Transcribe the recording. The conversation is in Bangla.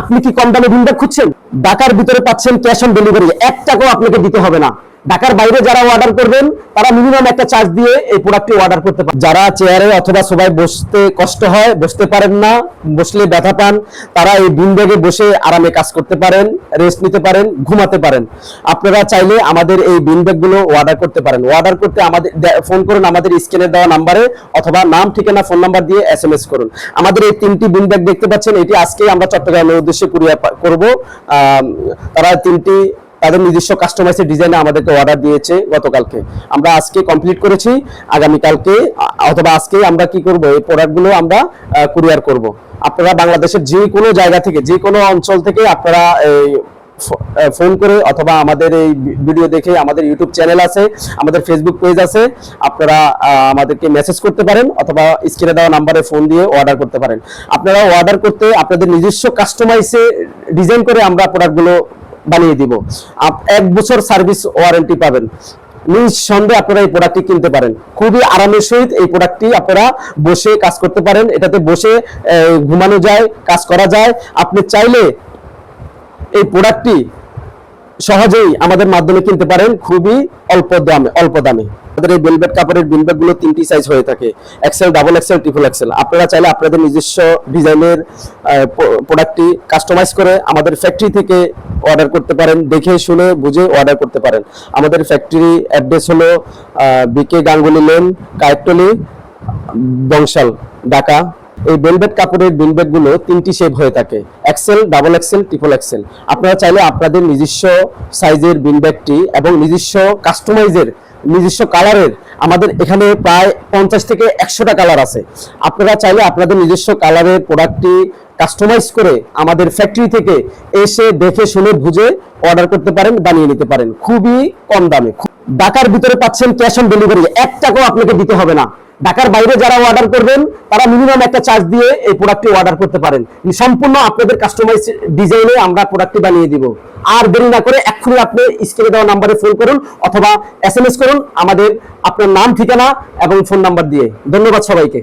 আপনি কি কম দামে ভিনটা খুঁজছেন? ঢাকার ভিতরে পাচ্ছেন ক্যাশ অন ডেলিভারি এক টাকাও আপনাকে দিতে হবে না। ঢাকার বাইরে যারা অর্ডার করবেন, তারা মিনিমাম একটা চার্জ দিয়ে এই প্রোডাক্টটি অর্ডার করতে পারেন যারা চেয়ারে অথবা সবাই বসতে কষ্ট হয়, বসতে পারেন না, বসলে ব্যথা পান, তারা এই বিন ব্যাগে বসে আরামে কাজ করতে পারেন রেস্ট নিতে পারেন, ঘুমাতে পারেন। আপনারা চাইলে আমাদের এই বিন ব্যাগগুলো অর্ডার করতে পারেন। অর্ডার করতে আমাদের ফোন করুন আমাদের স্ক্রিনে দেওয়া নাম্বারে অথবা নাম, ঠিকানা ফোন নাম্বার দিয়ে এস এম এস করুন। আমাদের এই তিনটি বিন ব্যাগ দেখতে পাচ্ছেন, এটি আজকেই আমরা চট্টগ্রামের উদ্দেশ্যে কুরিয়ার করব। তারা তিনটি তাদের নিজস্ব কাস্টমাইজের ডিজাইনে আমাদেরকে অর্ডার দিয়েছে গতকালকে। আমরা আজকে কমপ্লিট করেছি, আগামীকালকে, অথবা আজকে আমরা কি করব, এই প্রোডাক্টগুলো আমরা কুরিয়ার করব। আপনারা বাংলাদেশের যে কোনো জায়গা থেকে, যে কোনো অঞ্চল থেকে আপনারা এই ফোন করে অথবা আমাদের এই ভিডিও দেখে আমাদের ইউটিউব চ্যানেল আছে, আমাদের ফেসবুক পেজ আছে, আপনারা আমাদেরকে মেসেজ করতে পারেন অথবা স্ক্রিনে দেওয়া নাম্বারে ফোন দিয়ে অর্ডার করতে পারেন। আপনারা অর্ডার করতে, আপনাদের নিজস্ব কাস্টমাইজে ডিজাইন করে আমরা প্রোডাক্টগুলো বানিয়ে দিব। এক বছর সার্ভিস ওয়ারেন্টি পাবেন। নিঃসন্দেহে আপনারা এই প্রোডাক্টটি কিনতে পারেন। খুবই আরামের সহিত এই প্রোডাক্টটি আপনারা বসে কাজ করতে পারেন। এটাতে বসে ঘুমানো যায়, কাজ করা যায়। আপনি চাইলে এই প্রোডাক্টটি সহজেই আমাদের মাধ্যমে কিনতে পারেন খুবই অল্প দামে অল্প দামে। আমাদের এই বেলভেট কাপড়ের বিনব্যাগগুলো তিনটি সাইজ হয়ে থাকে। XL double XL triple XL আপনারা চাইলে আপনাদের নিজস্ব ডিজাইনের প্রোডাক্টটি কাস্টমাইজ করে আমাদের ফ্যাক্টরি থেকে অর্ডার করতে পারেন। দেখে, শুনে, বুঝে অর্ডার করতে পারেন। আমাদের ফ্যাক্টরি অ্যাড্রেস হলো বিকে গাঙ্গুলি লেন কায়েকটলি বংশাল, ঢাকা। এই বেলভেট কাপড়ের বিলগুলো তিনটি শেপ হয়ে থাকে। XL double XL triple XL আপনারা চাইলে আপনাদের নিজস্ব সাইজের বিনব্যাগটি এবং নিজস্ব কাস্টমাইজের নিজস্ব কালারের আমাদের এখানে প্রায় পঞ্চাশ থেকে একশোটা কালার আছে। আপনারা চাইলে আপনাদের নিজস্ব কালারের প্রোডাক্টটি কাস্টমাইজ করে আমাদের ফ্যাক্টরি থেকে এসে দেখে, শুনে, বুঝে অর্ডার করতে পারেন, বানিয়ে নিতে পারেন। খুবই কম দামে। ঢাকার ভিতরে পাচ্ছেন ক্যাশ অন ডেলিভারি এক টাকাও আপনাকে দিতে হবে না। ঢাকার বাইরে যারা অর্ডার করবেন, তারা মিনিমাম একটা চার্জ দিয়ে এই প্রোডাক্টটি অর্ডার করতে পারেন। সম্পূর্ণ আপনাদের কাস্টমাইজ ডিজাইনে আমরা প্রোডাক্টটি বানিয়ে দিব। আর দেরি না করে এক্ষুনি আপনি স্ক্রিনে দেওয়া নাম্বারে ফোন করুন অথবা এস করুন। আমাদের আপনার নাম, ঠিকানা এবং ফোন নাম্বার দিয়ে। ধন্যবাদ সবাইকে।